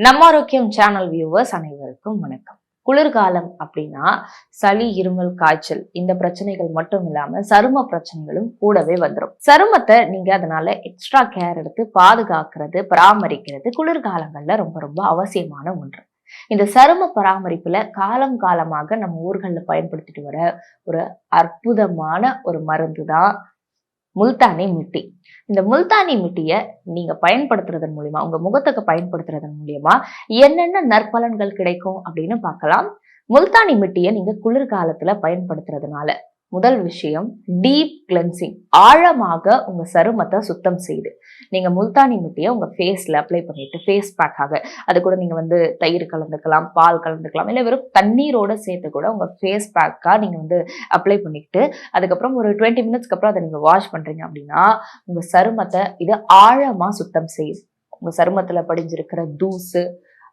நம்ம ஆரோக்கியம் channel viewers அனைவருக்கும் வணக்கம். குளிர்காலம் அப்படின்னா சளி இருமல் காய்ச்சல் இந்த பிரச்சனைகள் மட்டும் இல்லாம சரும பிரச்சனைகளும் கூடவே வந்துடும் சருமத்தை நீங்க அதனால எக்ஸ்ட்ரா கேர் எடுத்து பாதுகாக்கிறது பராமரிக்கிறது குளிர்காலங்கள்ல ரொம்ப ரொம்ப அவசியமான ஒன்று. இந்த சரும பராமரிப்புல காலம் காலமாக நம்ம ஊர்களில் பயன்படுத்திட்டு வர ஒரு அற்புதமான ஒரு மருந்து தான் முல்தானி மிட்டி. இந்த முல்தானி மிட்டியை நீங்க பயன்படுத்துறதன் மூலியமா உங்க முகத்துக்கு பயன்படுத்துறதன் மூலியமா என்னென்ன நற்பலன்கள் கிடைக்கும் அப்படின்னு பார்க்கலாம். முல்தானி மிட்டியை நீங்க குளிர்காலத்துல பயன்படுத்துறதுனால. முதல் விஷயம் டீப் கிளென்சிங் ஆழமாக உங்க சருமத்தை சுத்தம் செய்யுது நீங்க முல்தானி மிட்டியை உங்க ஃபேஸ்ல அப்ளை பண்ணிட்டு ஃபேஸ் பேக்காக அது கூட நீங்க வந்து தயிர் கலந்துக்கலாம் பால் கலந்துக்கலாம் இல்லை வெறும் தண்ணீரோட சேர்த்து கூட உங்க ஃபேஸ் பேக்காக நீங்க வந்து அப்ளை பண்ணிக்கிட்டு அதுக்கப்புறம் ஒரு டுவெண்ட்டி மினிட்ஸ்க்கு அப்புறம் அதை நீங்க வாஷ் பண்றீங்க அப்படின்னா உங்க சருமத்தை இது ஆழமா சுத்தம் செய்யுது உங்க சருமத்துல படிஞ்சிருக்கிற தூசு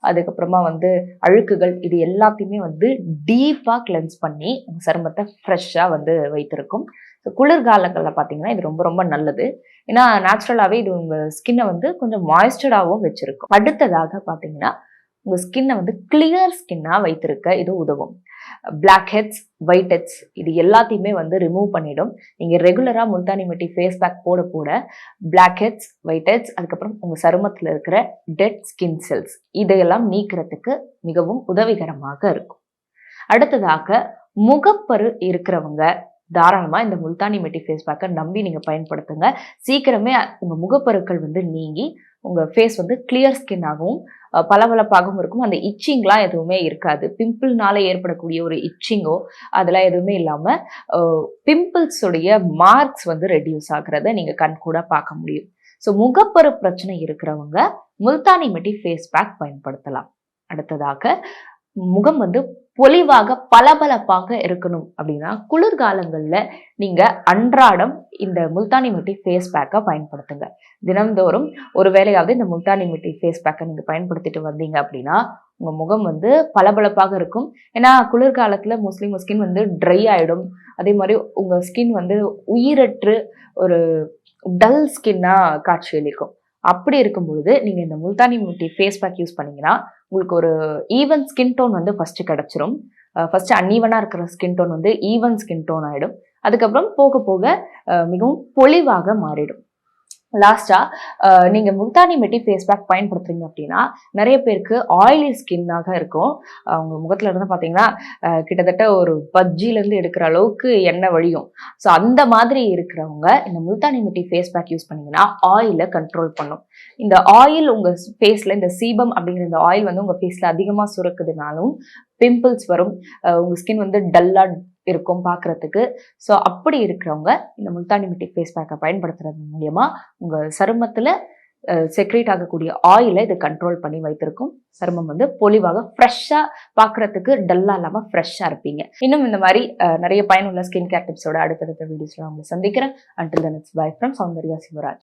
அதுக்கப்புறமா வந்து அழுக்குகள் இது எல்லாத்தையுமே வந்து டீப்பாக கிளென்ஸ் பண்ணி உங்கள் சருமத்தை ஃப்ரெஷ்ஷாக வந்து வைத்திருக்கும். ஸோ குளிர்காலங்களில் பார்த்தீங்கன்னா இது ரொம்ப ரொம்ப நல்லது. ஏன்னா நேச்சுரலாகவே இது உங்கள் ஸ்கின்னை வந்து கொஞ்சம் மாய்ஸ்டர்டாகவும் வச்சுருக்கும். அடுத்ததாக பார்த்தீங்கன்னா உங்கள் ஸ்கின்னை வந்து கிளியர் ஸ்கின்னாக வைத்திருக்க இது உதவும். பிளாக் ஹெட்ஸ் ஒயிட் ஹெட்ஸ் இது எல்லாத்தையுமே வந்து ரிமூவ் பண்ணிடும். நீங்கள் ரெகுலராக முல்தானி மெட்டி ஃபேஸ் பேக் போட போட பிளாக் ஹெட்ஸ் ஒயிட் ஹெட்ஸ் அதுக்கப்புறம் உங்கள் சருமத்தில் இருக்கிற டெட் ஸ்கின் செல்ஸ் இதையெல்லாம் நீக்கிறதுக்கு மிகவும் உதவிகரமாக இருக்கும். அடுத்ததாக முகப்பரு இருக்கிறவங்க தாராளமாக இந்த முல்தானி மெட்டி ஃபேஸ் பேக்கை நம்பி நீங்கள் பயன்படுத்துங்க. சீக்கிரமே உங்கள் முகப்பருக்கள் வந்து நீங்கி உங்கள் ஃபேஸ் வந்து கிளியர் ஸ்கின்னாகவும் பளபளப்பாகவும் இருக்கும். அந்த இச்சிங்லாம் எதுவுமே இருக்காது. பிம்பிள்னால ஏற்படக்கூடிய ஒரு இச்சிங்கோ அதெல்லாம் எதுவுமே இல்லாமல் பிம்பிள்ஸுடைய மார்க்ஸ் வந்து ரெடியூஸ் ஆகிறத நீங்கள் கண் கூட பார்க்க முடியும். ஸோ முகப்பரு பிரச்சனை இருக்கிறவங்க முல்தானி மெட்டி ஃபேஸ் பேக் பயன்படுத்தலாம். அடுத்ததாக முகம் வந்து பொலிவாக பளபளப்பாக இருக்கணும் அப்படின்னா குளிர்காலங்களில் நீங்கள் அன்றாடம் இந்த முல்தானி மிட்டி ஃபேஸ் பேக்கை பயன்படுத்துங்க. தினந்தோறும் ஒரு வேலையாவது இந்த முல்தானி மிட்டி ஃபேஸ் பேக்கை நீங்கள் பயன்படுத்திட்டு வந்தீங்க அப்படின்னா உங்கள் முகம் வந்து பளபளப்பாக இருக்கும். ஏன்னா குளிர்காலத்தில் மோஸ்ட்லி உங்கள் ஸ்கின் வந்து ட்ரை ஆகிடும் அதே மாதிரி உங்கள் ஸ்கின் வந்து உயிரற்று ஒரு டல் ஸ்கின்னாக காட்சியளிக்கும். அப்படி இருக்கும் பொழுது நீங்கள் இந்த முல்தானி முட்டி ஃபேஸ் பேக் யூஸ் பண்ணீங்கன்னா உங்களுக்கு ஒரு ஈவன் ஸ்கின் டோன் வந்து ஃபஸ்ட்டு கிடச்சிரும். ஃபஸ்ட்டு அன்ஈவனாக இருக்கிற ஸ்கின் டோன் வந்து ஈவன் ஸ்கின் டோன் ஆகிடும் அதுக்கப்புறம் போக போக மிகவும் பொலிவாக மாறிடும். லாஸ்டா நீங்க முல்தானி மெட்டி ஃபேஸ் பேக் பயன்படுத்துறீங்க அப்படின்னா நிறைய பேருக்கு ஆயிலி ஸ்கின்னாக இருக்கும். அவங்க முகத்துல இருந்து பாத்தீங்கன்னா கிட்டத்தட்ட ஒரு பஜ்ஜில இருந்து எடுக்கிற அளவுக்கு எண்ணெய் வழியும். ஸோ அந்த மாதிரி இருக்கிறவங்க இந்த Multani mitti face pack use பண்ணீங்கன்னா ஆயிலை கண்ட்ரோல் பண்ணும். இந்த ஆயில் உங்க ஃபேஸ்ல இந்த சீபம் அப்படிங்கிற இந்த ஆயில் வந்து உங்க ஃபேஸ்ல அதிகமா சுரக்குதுனாலும் பிம்பிள்ஸ் வரும். உங்க ஸ்கின் வந்து டல்லா இருக்கும் பார்க்குறதுக்கு ஸோ அப்படி இருக்கிறவங்க இந்த முல்தானி மிட்டி ஃபேஸ் பேக்கை பயன்படுத்துறது மூலயமா உங்கள் சருமத்தில் செக்ரேட் ஆகக்கூடிய ஆயிலை இது கண்ட்ரோல் பண்ணி வைத்திருக்கும். சருமம் வந்து பொலிவாக ஃப்ரெஷ்ஷாக பார்க்குறதுக்கு டல்லாக இல்லாமல் ஃப்ரெஷ்ஷாக இருப்பீங்க. இன்னும் இந்த மாதிரி நிறைய பயனுள்ள ஸ்கின் கேர் டிப்ஸோட அடுத்தடுத்த வீடியோஸில் உங்களை சந்திக்கிறேன். Until then it's bye from Soundarya Sivaraj